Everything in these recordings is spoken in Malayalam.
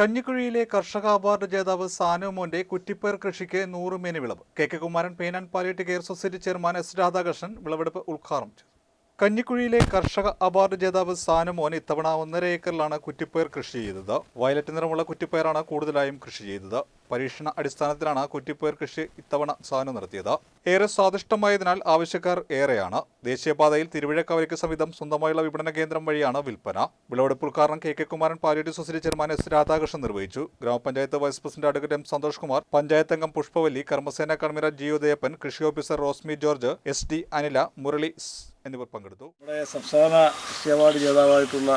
കഞ്ഞിക്കുഴിയിലെ കർഷക അവാർഡ് ജേതാവ് സാനുമോന്റെ കുറ്റിപ്പയർ കൃഷിക്ക് നൂറ് മേനി വിളവ്. K K Kumaran and palliative care society chairman S Radhakrishnan വിളവെടുപ്പ് ഉദ്ഘാടനം ചെയ്തു. കഞ്ഞിക്കുഴിയിലെ കർഷക അവാർഡ് ജേതാവ് സാനുമോൻ ഇത്തവണ ഒന്നര ഏക്കറിലാണ് കുറ്റിപ്പയർ കൃഷി ചെയ്തത്. വയലറ്റ് നിറമുള്ള കുറ്റിപ്പയറാണ് കൂടുതലായും കൃഷി ചെയ്തത്. പരീക്ഷണ അടിസ്ഥാനത്തിലാണ് കുറ്റിപ്പയർ കൃഷി ഇത്തവണ സാനു നടത്തിയത്. ഏറെ സ്വാദിഷ്ടമായതിനാൽ ആവശ്യക്കാർ ഏറെയാണ്. ദേശീയപാതയിൽ തിരുവിഴക്കവരയ്ക്ക് സമീപം സ്വന്തമായുള്ള വിപണന കേന്ദ്രം വഴിയാണ് വിൽപ്പന. വിളവെടുപ്പ് ഉദ്ഘാടനം K K Kumaran palliative society chairman S Radhakrishnan നിർവഹിച്ചു. ഗ്രാമപഞ്ചായത്ത് vice president advocate M Santhosh Kumar panchayat അംഗം പുഷ്പവല്ലി കർമ്മസേന കൺവീനർ ജി ഉദയപ്പൻ കൃഷി officer Rosmi George S D Anila Murali എന്നിവർ പങ്കെടുത്തു. നമ്മുടെ സംസ്ഥാന കൃഷി അവാർഡ് ജേതാവായിട്ടുള്ള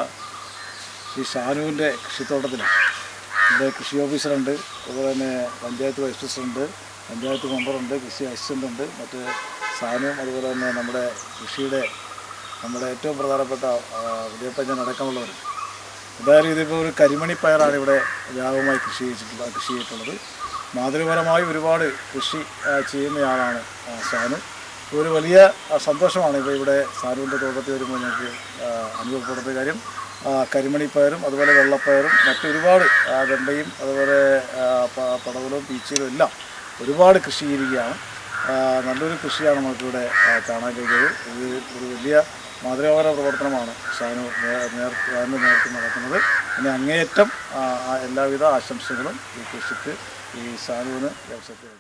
ഈ ഷാനുവിന്റെ കൃഷിത്തോട്ടത്തിന് ഇവിടെ കൃഷി ഓഫീസറുണ്ട്. അതുപോലെ തന്നെ പഞ്ചായത്ത് വൈസ് പ്രസിഡന്റ് പഞ്ചായത്ത് മെമ്പറുണ്ട് കൃഷി അസിസ്റ്റന്റ് ഉണ്ട്. മറ്റ് സാനുവും അതുപോലെ തന്നെ നമ്മുടെ കൃഷിയുടെ നമ്മുടെ ഏറ്റവും പ്രധാനപ്പെട്ട വിദ്യാഭ്യാസം അടക്കമുള്ളവർ. എന്തായാലും ഇതിപ്പോൾ ഒരു കരിമണി പയറാണ് ഇവിടെ വ്യാപകമായി കൃഷി ചെയ്തിട്ടുള്ള കൃഷി ചെയ്തിട്ടുള്ളത്. മാതൃപരമായി ഒരുപാട് കൃഷി ചെയ്യുന്നയാളാണ് സാനു ഒരു വലിയ സന്തോഷമാണ് ഇപ്പോൾ ഇവിടെ സാനുവിന്റെ തോട്ടത്തിൽ വരുമ്പോൾ ഞങ്ങൾക്ക് അനുഭവപ്പെടുന്ന കാര്യം. കരിമണിപ്പയറും അതുപോലെ വെള്ളപ്പയറും മറ്റൊരുപാട് വെണ്ടയും അതുപോലെ പടവലും പീച്ചിലും പടവലവും പീച്ചയിലും എല്ലാം ഒരുപാട് കൃഷി ചെയ്യുകയാണ്. നല്ലൊരു കൃഷിയാണ് നമുക്കിവിടെ കാണാൻ കഴിഞ്ഞത്. ഇത് ഒരു വലിയ മാതൃകാപര പ്രവർത്തനമാണ് ഷാനു നേ- നേർ ഷാനു നേതൃത്വം നടക്കുന്നത് ഇനി അങ്ങേയറ്റം എല്ലാവിധ ആശംസകളും ഈ കൃഷിക്ക് ഈ ഷാനുവിന് ലഭിച്ചിട്ടുണ്ട്